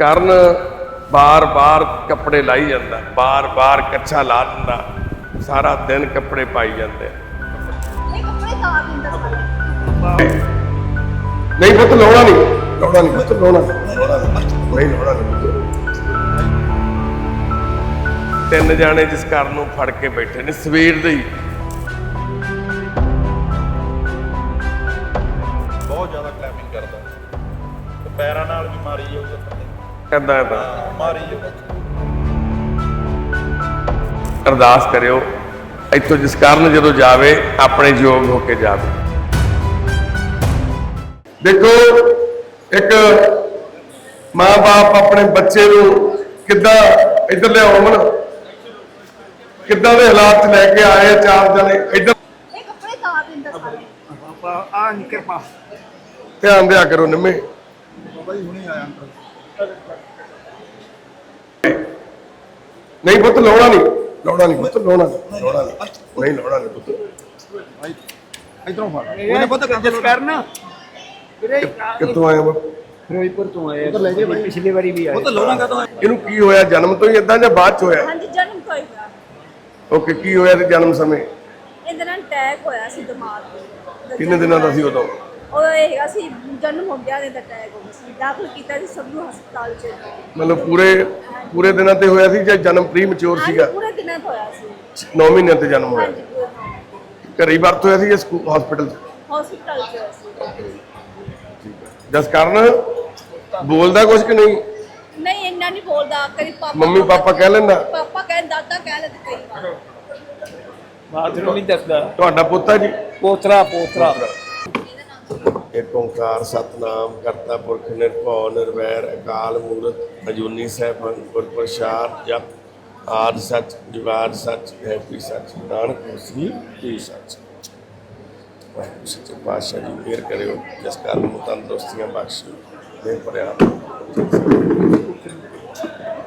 ਕਰਨ ਬਾਰ-ਬਾਰ ਕੱਪੜੇ ਲਾਈ ਜਾਂਦਾ ਬਾਰ-ਬਾਰ ਕੱਛਾ ਲਾ ਦਿੰਦਾ ਸਾਰਾ ਦਿਨ ਕੱਪੜੇ ਪਾਈ ਜਾਂਦੇ ਆ। ਇਹ ਕੱਪੜੇ ਤਾਂ ਦਿੰਦਾ ਸਾਰੇ ਨਹੀਂ ਪੁੱਤ ਲਾਉਣਾ ਨਹੀਂ। ਲਾਉਣਾ ਨਹੀਂ ਪੁੱਤ ਲਾਉਣਾ ਨਹੀਂ। ਲਾਉਣਾ ਨਹੀਂ। ਤਿੰਨ ਜਾਣੇ ਜਿਸ ਘਰ ਨੂੰ ਫੜ ਕੇ ਬੈਠੇ ਨੇ ਸਵੇਰ ਦੇ ਹੀ। ਬਹੁਤ ਜ਼ਿਆਦਾ ਕਲੈਪਿੰਗ ਕਰਦਾ। ਪੈਰਾਂ ਨਾਲ ਵੀ ਮਾਰੀ ਜਾਊਗਾ। ਥੱਲੇ ਕਹਿੰਦਾ ਹੈ ਤਾਂ। ਹਾਂ, ਮਾਰੀ ਅਰਦਾਸ ਕਰਿਓ ਇੱਥੋਂ ਜਿਸ ਕਾਰਨ ਜਦੋਂ ਜਾਵੇ ਆਪਣੇ ਯੋਗ ਹੋ ਕੇ ਜਾਵੇ। ਦੇਖੋ ਇੱਕ ਮਾਂ-ਬਾਪ ਆਪਣੇ ਬੱਚੇ ਨੂੰ ਕਿੱਦਾਂ ਇੱਧਰ ਮਨ ਕਿੱਦਾਂ ਦੇ ਹਾਲਾਤ 'ਚ ਲੈ ਕੇ ਆਏ ਆ ਚਾਰ ਜਣੇ ਇੱਧਰ ਇਹ ਕੱਪੜੇ ਤਾਂ ਦਿੰਦਾ ਸਾਰੇ ਆ ਨੀ ਕਿਰਪਾ। ਧਿਆਨ ਦਿਆ ਕਰੋ ਨਿੰਮੇ। ਬਾਬਾ ਜੀ ਹੁਣੇ ਆਇਆ ਅੰਕਲ ਨਹੀਂ ਪੁੱਤ ਲਾਉਣਾ ਨਹੀਂ ਲਾਉਣਾ ਨਹੀਂ ਪੁੱਤ ਲਾਉਣਾ ਨਹੀਂ ਲਾਉਣਾ ਨਹੀਂ ਨਹੀਂ ਲਾਉਣਾ ਨਹੀਂ ਪੁੱਤ। ਇਧਰੋਂ ਫੜ। ਉਹਨੇ ਪਤਾ ਜਿਸ ਕਰਨ ਵੀਰੇ ਕਿੱਥੋਂ ਆਇਆ ਵਾ ਫਿਰੋਜ਼ਪੁਰ ਤੋਂ ਆਏ ਆ। ਪਿਛਲੀ ਵਾਰੀ ਵੀ ਆਏ। ਉਹ ਤਾਂ ਲੋਣਾ ਕਾ ਇਹਨੂੰ ਕੀ ਹੋਇਆ? ਜਨਮ ਤੋਂ ਹੀ ਇਦਾਂ ਜਾਂ ਬਾਅਦ ਚ ਹੋਇਆ? ਹਾਂਜੀ ਜਨਮ ਤੋਂ ਹੀ ਹੋਇਆ। ਓਕੇ ਕੀ ਹੋਇਆ ਤੇ ਜਨਮ ਸਮੇਂ? ਇਹਦੇ ਨਾਲ ਅਟੈਕ ਹੋਇਆ ਸੀ ਦਿਮਾਗ ਤੇ। ਕਿੰਨੇ ਦਿਨਾਂ ਦਾ ਸੀ ਉਦੋਂ? ਉਹ ਇਹ ਹੈਗਾ ਸੀ ਜਨਮ ਹੋ ਗਿਆ ਤੇ ਅਟੈਕ ਹੋ ਗਿਆ ਸੀ। ਦਾਖਲ ਕੀਤਾ ਸੀ ਸਭ ਨੂੰ ਹਸਪਤਾਲ ਚ। ਮਤਲਬ ਪੂਰੇ ਪੂਰੇ ਦਿਨਾਂ ਤੇ ਹੋਇਆ ਸੀ ਜਾਂ ਜਨਮ ਪ੍ਰੀ ਮੈਚੁਰ ਸੀਗਾ? ਪੂਰੇ ਦਿਨਾਂ ਤੋਂ ਹੋਇਆ ਸੀ। 9 ਮਹੀਨਿਆਂ ਤੇ ਜਨਮ ਹੋਇਆ। ਹਾਂਜੀ ਪੂਰੇ ਦਿਨਾਂ ਘਰੇ ਹੀ ਵਰਤ ਹੋਇਆ ਸੀ ਜਾਂ ਸਕੂਲ ਹਸਪੀਟਲ ਚ? ਹਸਪਤਾਲ ਚ ਹੋਇਆ ਜਸ ਕਾਰਨ ਬੋਲਦਾ ਕੁਝ ਕਿ ਨਹੀਂ? ਨਹੀਂ ਇੰਨਾ ਨਹੀਂ ਬੋਲਦਾ। ਕਦੀ ਪਾਪਾ ਮੰਮੀ ਪਾਪਾ ਕਹਿ ਲੈਂਦਾ? ਪਾਪਾ ਕਹਿੰਦਾ ਦਾਦਾ ਕਹਿ ਲੈਂਦਾ ਕਈ ਵਾਰ। ਬਾਤ ਨੂੰ ਨਹੀਂ ਦੱਸਦਾ। ਤੁਹਾਡਾ ਪੁੱਤ ਹੈ ਜੀ? ਪੋਤਰਾ ਪੋਤਰਾ। ਇੱਕ ਓੰਕਾਰ, ਸਤਨਾਮ, ਕਰਤਾ ਪੁਰਖ, ਨਿਰਭਉ, ਨਿਰਵੈਰ, ਅਕਾਲ ਮੂਰਤ, ਅਜੂਨੀ ਸੈਭੰ ਗੁਰ ਪ੍ਰਸਾਦ, ਜਪ ਆਦ ਸੱਚ ਜੁਗਾਦ ਸੱਚ ਹੈ ਵੀ ਨਾਨਕ ਹੋਸੀ ਕੀ ਸੱਚ। ਵਾਹਿਗੁਰੂ ਸੱਚੇ ਪਾਤਸ਼ਾਹ ਜੀ, ਮਿਹਰ ਕਰਿਓ, ਜਿਸ ਕਾਰਨ ਨੂੰ ਤੰਦਰੁਸਤੀਆਂ ਬਖਸ਼ਿਓ ਦੇ ਭਰਿਆ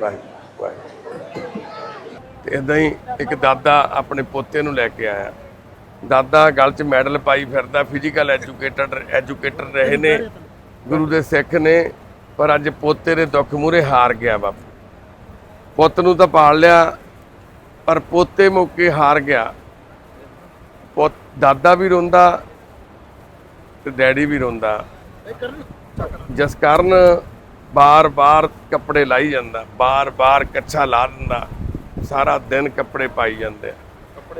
ਵਾਹਿਗੁਰੂ ਵਾਹਿਗੁਰੂ। ਤੇ ਇਦਾਂ ਹੀ ਇੱਕ ਦਾਦਾ ਆਪਣੇ ਪੋਤੇ ਨੂੰ ਲੈ ਕੇ ਆਇਆ। ਦਾਦਾ ਗਲ 'ਚ ਮੈਡਲ ਪਾਈ ਫਿਰਦਾ ਫਿਜ਼ੀਕਲ ਐਜੂਕੇਟਰ ਐਜੂਕੇਟਰ ਰਹੇ ਨੇ, ਗੁਰੂ ਦੇ ਸਿੱਖ ਨੇ, ਪਰ ਅੱਜ ਪੋਤੇ ਦੇ ਦੁੱਖ ਮੂਰੇ ਹਾਰ ਗਿਆ ਬਾਪੂ। ਪੁੱਤ ਨੂੰ ਤਾਂ ਪਾਲ ਲਿਆ, ਪਰ ਪੋਤੇ ਮੌਕੇ ਹਾਰ ਗਿਆ। ਪੁੱਤ, ਦਾਦਾ ਵੀ ਰੋਂਦਾ ਤੇ ਡੈਡੀ ਵੀ ਰੋਂਦਾ। ਜਿਸ ਕਾਰਨ ਬਾਰ-ਬਾਰ ਕੱਪੜੇ ਲਾਈ ਜਾਂਦਾ, ਬਾਰ-ਬਾਰ ਕੱਛਾ ਲਾ ਦਿੰਦਾ, ਸਾਰਾ ਦਿਨ ਕੱਪੜੇ ਪਾਈ ਜਾਂਦੇ ਆ।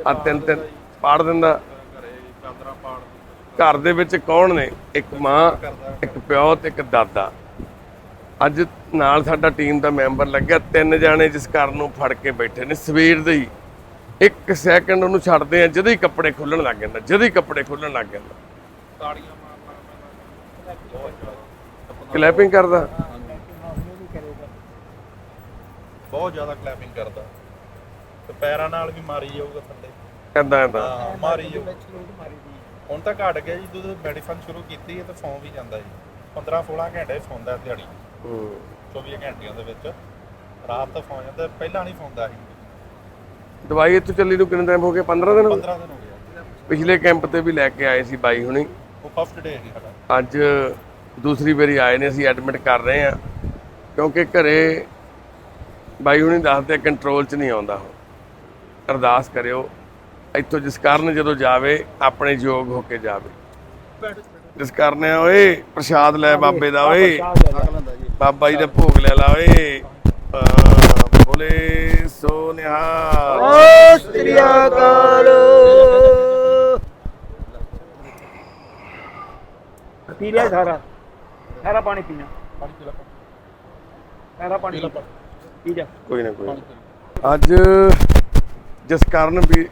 ਆ ਤਿੰਨ ਤਿੰਨ ਪਾੜ ਦਿੰਦਾ। ਘਰੇ ਚਾਦਰਾਂ ਘਰ ਦੇ ਵਿੱਚ ਕੌਣ ਨੇ? ਇੱਕ ਮਾਂ, ਇੱਕ ਪਿਓ ਤੇ ਇੱਕ ਦਾਦਾ। ਅੱਜ ਨਾਲ ਸਾਡਾ ਟੀਮ ਦਾ ਮੈਂਬਰ ਲੱਗਿਆ। ਤਿੰਨ ਜਾਣੇ ਜਿਸ ਘਰ ਨੂੰ ਫੜ ਕੇ ਬੈਠੇ ਨੇ ਸਵੇਰ ਦੇ ਹੀ। ਇੱਕ ਸੈਕਿੰਡ ਉਹਨੂੰ ਛੱਡਦੇ ਆ, ਜਦੋਂ ਹੀ ਕੱਪੜੇ ਖੁੱਲਣ ਲੱਗ ਜਾਂਦਾ, ਜਦੋਂ ਹੀ ਕੱਪੜੇ ਖੁੱਲਣ ਲੱਗ ਜਾਂਦਾ। ਤਾੜੀਆਂ ਮਾਰਨਾ ਕਲੈਪਿੰਗ ਕਰਦਾ। ਬਹੁਤ ਜ਼ਿਆਦਾ ਕਲੈਪਿੰਗ ਕਰਦਾ। ਤੇ ਪੈਰਾਂ ਨਾਲ ਵੀ ਮਾਰੀ ਜਾਊਗਾ ਥੱਲੇ। ਤਾਂ ਹਾਂ ਮਾਰੀ ਜਾਊਗਾ ਹੁਣ ਤਾਂ ਘਟ ਗਿਆ ਜੀ ਜਦੋਂ ਮੈਡੀਸਨ ਸ਼ੁਰੂ ਕੀਤੀ ਹੈ ਤਾਂ ਸੌਂ ਵੀ ਜਾਂਦਾ ਜੀ। 15 16 ਘੰਟੇ ਸੌਂਦਾ ਦਿਹਾੜੀ। ਹੂੰ। 24 ਘੰਟਿਆਂ ਦੇ ਵਿੱਚ। ਰਾਤ ਤਾਂ ਸੌਂ ਜਾਂਦਾ ਪਹਿਲਾਂ ਨਹੀਂ ਸੌਂਦਾ ਸੀ। ਦਵਾਈ ਇੱਥੋਂ ਚੱਲੀ ਨੂੰ ਕਿੰਨੇ ਟਾਈਮ ਹੋ ਗਏ? 15 ਦਿਨ ਹੋ ਗਏ? 15 ਦਿਨ ਹੋ ਗਿਆ ਪਿਛਲੇ ਕੈਂਪ ਤੇ ਵੀ ਲੈ ਕੇ ਆਏ ਸੀ ਬਾਈ ਹੁਣੀ। ਉਹ ਫਸਟ ਡੇ ਸੀ ਸਾਡਾ। ਅੱਜ ਦੂਸਰੀ ਵਾਰੀ ਆਏ ਨੇ ਅਸੀਂ ਐਡਮਿਟ ਕਰ ਰਹੇ ਆ ਕਿਉਂਕਿ ਘਰੇ ਬਾਈ ਹੁਣੀ ਦੱਸਦੇ ਕੰਟਰੋਲ 'ਚ ਨਹੀਂ ਆਉਂਦਾ। ਉਹ ਅਰਦਾਸ ਕਰਿਓ। ਇੱਥੋਂ ਜਿਸ ਕਾਰਨ ਜਦੋਂ ਜਾਵੇ ਆਪਣੇ ਯੋਗ ਹੋ ਕੇ ਜਾਵੇ। ਜਿਸ ਕਾਰਨ ਆ ਓਏ ਪ੍ਰਸ਼ਾਦ ਲੈ ਬਾਬੇ ਦਾ ਓਏ। ਬਾਬਾ ਜੀ ਦਾ ਭੋਗ ਲੈ ਲਾ ਓਏ। ਬੋਲੇ ਸੋ ਨਿਹਾਲ ਸ੍ਰੀ ਅਕਾਲ। ਪੀ ਲਿਆ ਸਾਰਾ। ਸਾਰਾ ਪਾਣੀ ਪੀਣਾ। ਪਾਣੀ ਪੀ ਲਾ ਸਾਰਾ ਪਾਣੀ ਪੀ ਜਾ। ਕੋਈ ਨਾ ਕੋਈ। ਅੱਜ ਜਿਸ ਕਾਰਨ ਵੀ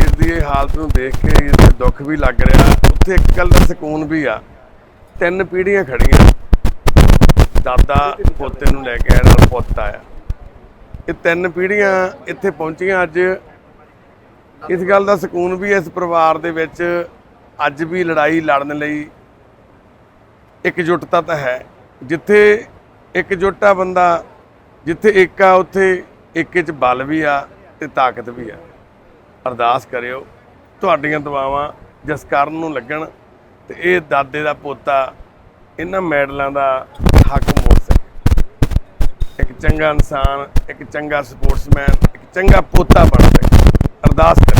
ਵੀਰ ਦੀ ਇਹ ਹਾਲਤ ਨੂੰ ਦੇਖ ਕੇ ਇਹਦੇ ਦੁੱਖ ਵੀ ਲੱਗ ਰਿਹਾ। ਉੱਥੇ ਇੱਕ ਗੱਲ ਦਾ ਸਕੂਨ ਵੀ ਆ। ਤਿੰਨ ਪੀੜ੍ਹੀਆਂ ਖੜੀਆਂ ਦਾਦਾ ਪੋਤੇ ਨੂੰ ਲੈ ਕੇ ਆਇਆ, ਨਾਲ ਪੁੱਤ ਆਇਆ। ਇਹ ਤਿੰਨ ਪੀੜ੍ਹੀਆਂ ਇੱਥੇ ਪਹੁੰਚੀਆਂ ਅੱਜ। ਇਸ ਗੱਲ ਦਾ ਸਕੂਨ ਵੀ ਇਸ ਪਰਿਵਾਰ ਦੇ ਵਿੱਚ ਅੱਜ ਵੀ ਲੜਾਈ ਲੜਨ ਲਈ ਇਕਜੁੱਟਤਾ ਤਾਂ ਹੈ। ਜਿੱਥੇ ਇਕਜੁੱਟਾ ਬੰਦਾ, ਜਿੱਥੇ ਇੱਕ ਆ ਉੱਥੇ ਏਕੇ ਚ ਬਲ ਵੀ ਆ ਤੇ ਤਾਕਤ ਵੀ ਆ। ਅਰਦਾਸ ਕਰਿਓ, ਤੁਹਾਡੀਆਂ ਦੁਆਵਾਂ ਜਿਸ ਕਾਰਨ ਨੂੰ ਲੱਗਣ ਤੇ ਇਹ ਦਾਦੇ ਦਾ ਪੋਤਾ ਇਹਨਾਂ ਮੈਡਲਾਂ ਦਾ ਹੱਕ ਮੋੜ ਸਕੇ। ਇੱਕ ਚੰਗਾ ਇਨਸਾਨ, ਇੱਕ ਚੰਗਾ ਸਪੋਰਟਸਮੈਨ ਇੱਕ ਚੰਗਾ ਪੋਤਾ ਬਣ ਸਕੇ। ਅਰਦਾਸ ਕਰ